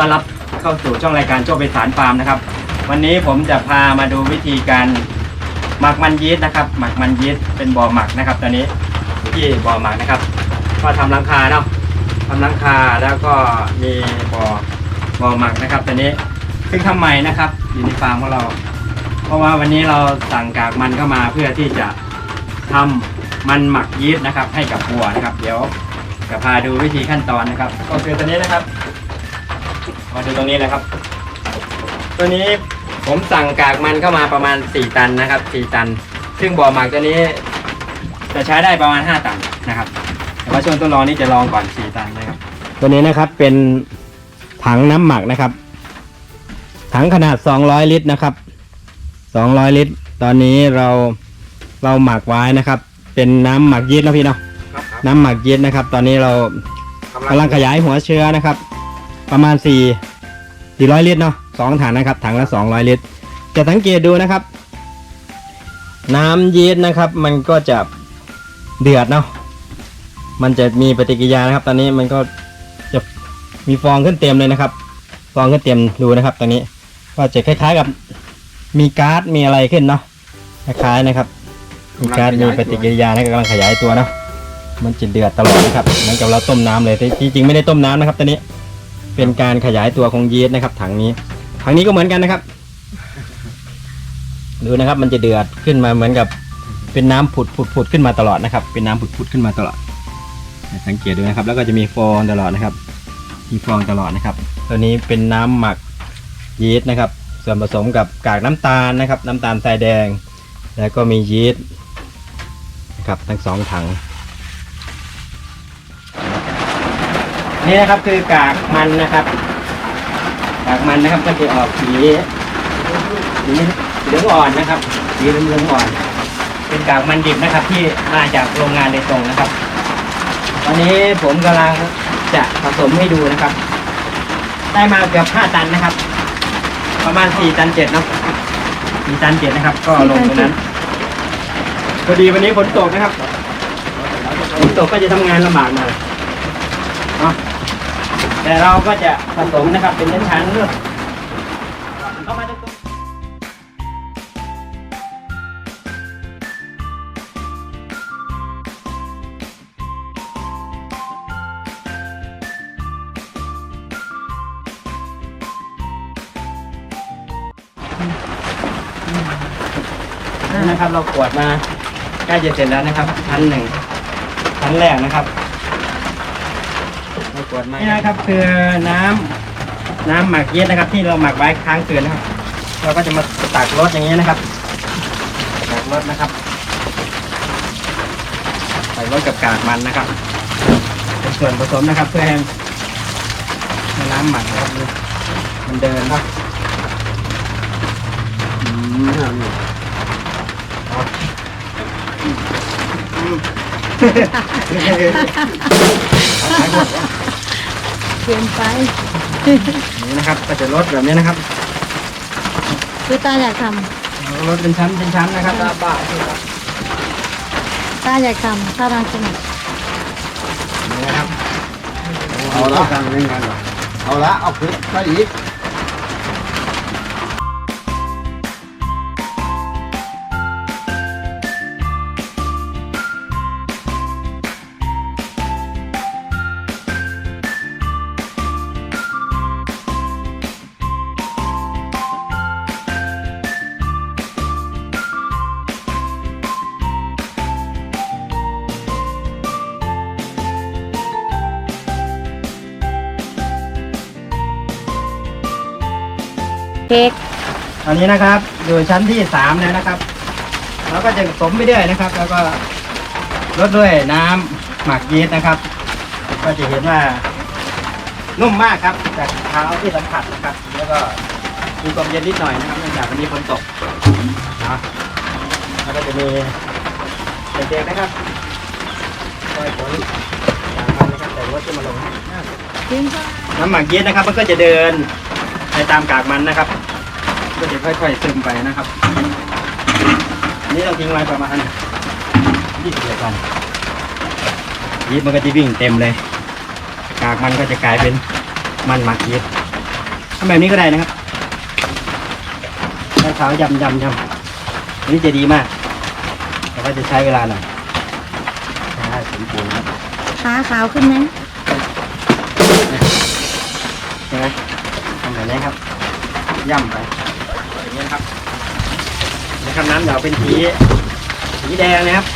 ต้อนรับเข้าสู่ช่องรายการโจ้ไปสารฟาร์มนะครับ วันนี้ผมจะพามาดูวิธีการหมักมันยีสต์นะครับ หมักมันยีสต์เป็นบ่อหมักนะครับ ตอนนี้ที่บ่อหมักนะครับ ก็ทำหลังคาเนาะทำหลังคาแล้วก็มีบ่อบ่อหมักนะครับ ตอนนี้ซึ่งทำใหม่นะครับอยู่ในฟาร์มของเรา เพราะว่าวันนี้เราสั่งกากมันเข้ามาเพื่อที่จะทำมันหมักยีสต์นะครับ ให้กับวัวนะครับ เดี๋ยวจะพาดูวิธีขั้นตอนนะครับ ก็คือตัวนี้นะครับ มาดูตรงนี้เลยครับ ตัวนี้ผมสั่งกากมันเข้ามาประมาณ 4 ตันนะครับ4ตัน ซึ่งบ่อหมักตัวนี้ จะใช้ได้ประมาณ 5 ตันนะครับ แต่ว่าช่วงทดลองนี้จะลองก่อน 4 ตันนะครับ ตัวนี้นะครับเป็นถังน้ำหมักนะครับ ถังขนาด 200 ลิตรนะครับ 200 ลิตร ตอนนี้เราเราหมักไว้นะครับ เป็นน้ำหมักยีสต์นะพี่เนาะครับครับน้ำหมักยีสต์นะครับ ตอนนี้เรากำลังขยายหัวเชื้อนะครับ ประมาณ 4 400 ลิตรเนาะสองถังนะครับ ถังละ 200 ลิตร จะสังเกตดูนะครับ น้ำยีสต์นะครับ มันก็จะเดือดเนาะมันจะมีปฏิกิริยานะครับ ตอนนี้มันก็จะมีฟองขึ้นเต็มเลยนะครับ ฟองขึ้นเต็มดูนะครับ ตอนนี้ก็จะคล้ายๆกับมีก๊าซมีอะไรขึ้นเนาะคล้ายๆนะครับมีก๊าซมีปฏิกิริยานะกำลังขยายตัวเนาะมันจะเดือดตลอดนะครับเหมือนกับเราต้มน้ำเลยแต่จริงๆไม่ได้ต้มน้ำนะครับตอนนี้ เป็นการขยายตัวของยีสต์นะครับ ถังนี้ ถังนี้ก็เหมือนกันนะครับ ดูนะครับ มันจะเดือดขึ้นมาเหมือนกับ เป็นน้ำผุดผุดผุดขึ้นมาตลอดนะครับ เป็นน้ำผุดผุดขึ้นมาตลอด สังเกตดูนะครับ แล้วก็จะมีฟองตลอดนะครับ มีฟองตลอดนะครับ ตัวนี้เป็นน้ำหมักยีสต์นะครับ ส่วนผสมกับกากน้ำตาลนะครับ น้ำตาลทรายแดง แล้วก็มียีสต์นะครับทั้งสองถัง นี่นะครับคือกากมันนะครับ กากมันนะครับก็จะออกสีสีเหลืองอ่อนนะครับสีเหลืองอ่อน เป็นกากมันดิบนะครับ ที่มาจากโรงงานโดยตรงนะครับตอนนี้ผมกำลังจะผสมให้ดูนะครับ ได้มาเกือบ5ตันนะครับ ประมาณ4ตันเจ็ดนะ4ตันเจ็ดนะครับ ก็ลงตรงนั้นพอดีวันนี้ฝนตกนะครับฝนตกก็จะทำงานลำบากหน่อยเนา แต่เราก็จะผสมนะครับเป็นชั้นๆเข้ามาตรงนี่นะครับเรากวดมาใกล้จะเสร็จแล้วนะครับชั้นหนึ่งชั้นแรกนะครับ กวดมานี่นะครับคือน้ำน้ำหมักเย็ดนะครับ ที่เราหมักไว้ค้างคืนนะครับ เราก็จะมาตักรสอย่างนี้นะครับตักรสนะครับใส่รสกับกากมันนะครับเป็นส่วนผสมนะครับ เพื่อให้ให้น้ำหมักนะครับมันเดินครับอืม เกินไป นี่นะครับก็จะลดแบบนี้นะครับคือตาอยากทลดเป็นชั้นเป็นชั้นนะครับำตาอยากทำตารังสนุกนี่นะครับเอาละ เอาละ เอาพริกไปอีก เค้กตอนนี้นะครับ อยู่ชั้นที่สามแล้วนะครับเราก็จะสมไปเรื่อยนะครับ แล้วก็ลดด้วยน้ำหมักยีสต์นะครับ ก็จะเห็นว่านุ่มมากครับจากเท้าที่สัมผัสนะครับ แล้วก็มีความเย็นนิดหน่อยนะครับเนื่องจากวันนี้ฝนตกนะแล้วก็จะมีเด็กๆนะครับคอยฝนจากมันนะครับแต่ว่าจะมาลงน้ำหมักยีสต์นะครับ มันก็จะเดิน ไปตามกากมันนะครับ ก็จะค่อยๆซึมไปนะครับ อันนี้เราทิ้งไว้ประมาณยี่สิบวันยีสต์มันก็จะวิ่งเต็มเลย กากมันก็จะกลายเป็นมันหมักยีสต์ทำแบบนี้ก็ได้นะครับให้ขาวยำยำยำอันนี้จะดีมาก แต่ว่าจะใช้เวลาหน่อยใช่สมบูรณ์ครับขาขาวขึ้นไหมใช่ไหมทำ แบบนี้ครับ ย่ำไปอย่างนี้นะครับนะครับน้ำเดี๋ยวเป็นสีสีแดงนะครับ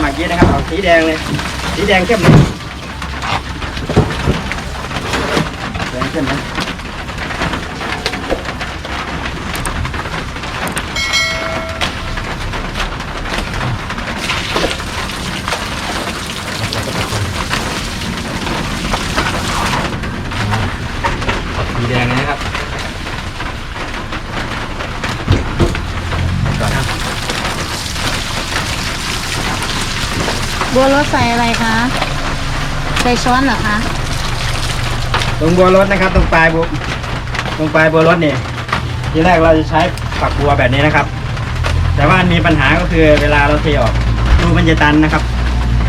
หมักยีสต์นะครับเอาสีแดงเลยสีแดงเข้มเลยแดงเข้มนะสีแดงเลยนะครับก่อนนะ บัวรถใส่อะไรคะใส่ช้อนเหรอคะตรงบัวรถนะครับ ตรงปลายบัวตรงปลายบัวรถนี่ทีแรกเราจะใช้ฝักบัวแบบนี้นะครับ แต่ว่ามีปัญหาก็คือเวลาเราเทออกรูมันจะตันนะครับ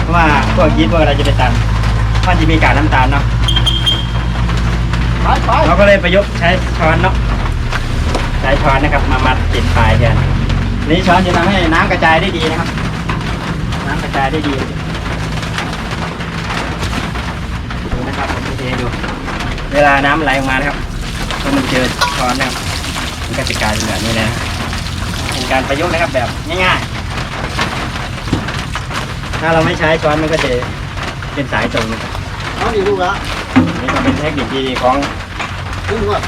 เพราะว่าพวกยีสต์พวกอะไรจะไปตันเพราะมันจะมีกากน้ำตาลเนาะไปไปเราก็เลยประยุกต์ใช้ช้อนเนาะใช้ช้อนนะครับ มามัดติดปลายแทนนี่ช้อนจะทำให้น้ำกระจายได้ดีนะครับ น้ำกระจายได้ดีดูนะครับผมจะเทให้ดูเวลาน้ำไหลออกมานะครับถ้ามันเจอช้อนนะครับมันก็จะกลายเป็นแบบนี้เลยนะครับเป็นการประยุกต์นะครับแบบง่ายๆ ถ้าเราไม่ใช้ช้อนมันก็จะเป็นสายตรงนะครับเอาดิลูกละนี่ก็เป็นเทคนิคดีๆของขึ้นว่า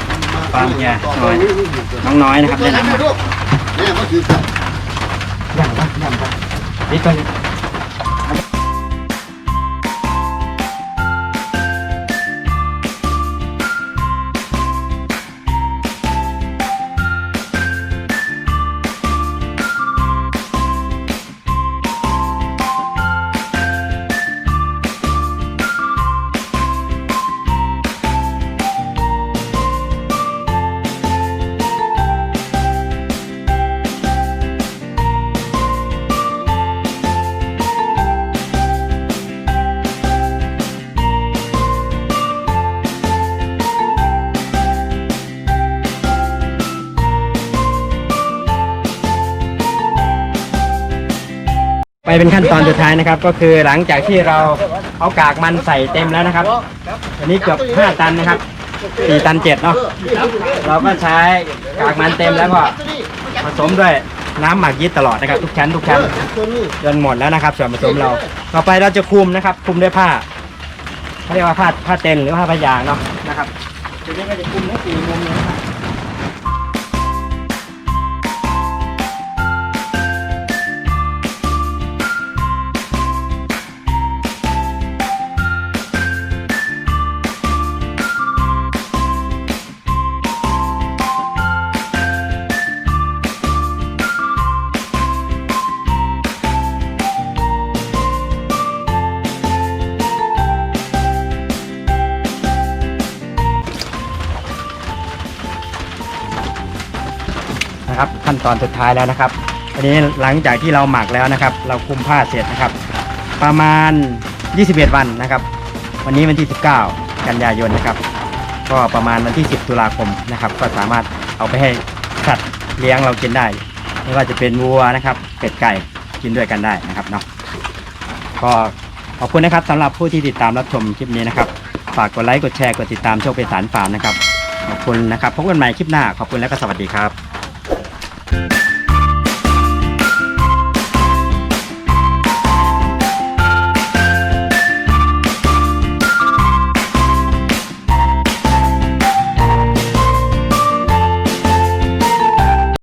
ฟังเนี่ยต่อหน่อยไปนี่น้องน้อยนะครับแนะนำมาลูกเนี่ยมันคือกันย่างปะย่างปะนี่ตัวนี้ เป็นขั้นตอนสุดท้ายนะครับ ก็คือหลังจากที่เราเอากากมันใส่เต็มแล้วนะครับ อันนี้เกือบ5ตันนะครับ4ตัน7เนาะเราก็ใช้กากมันเต็มแล้วก็ผสมด้วยน้ำหมักยีสต์ตลอดนะครับ ทุกชั้นทุกชั้นจนหมดแล้วนะครับ ส่วนผสมเรา ต่อไปเราจะคลุมนะครับคลุมด้วยผ้าเขาเรียกว่าผ้าผ้าเต็นหรือผ้าพยางเนาะนะครับทีนี้ก็จะคลุมทั้งสี่มุมเลยนะครับ นะครับ ขั้นตอนสุดท้ายแล้วนะครับอันนี้หลังจากที่เราหมักแล้วนะครับ เราคลุมผ้าเสร็จนะครับ ประมาณ 21 วันนะครับ วันนี้วันที่ 19 กันยายนนะครับ ก็ประมาณวันที่ 10 ตุลาคมนะครับ ก็สามารถเอาไปให้สัตว์เลี้ยงเรากินได้ไม่ว่าจะเป็นวัวนะครับเป็ดไก่กินด้วยกันได้นะครับเนาะก็ขอบคุณนะครับสำหรับผู้ที่ติดตามรับชมคลิปนี้นะครับฝากกดไลค์กดแชร์กดติดตามโชคเป็นสารฟาร์มนะครับขอบคุณนะครับพบกันใหม่คลิปหน้าขอบคุณและก็สวัสดีครับ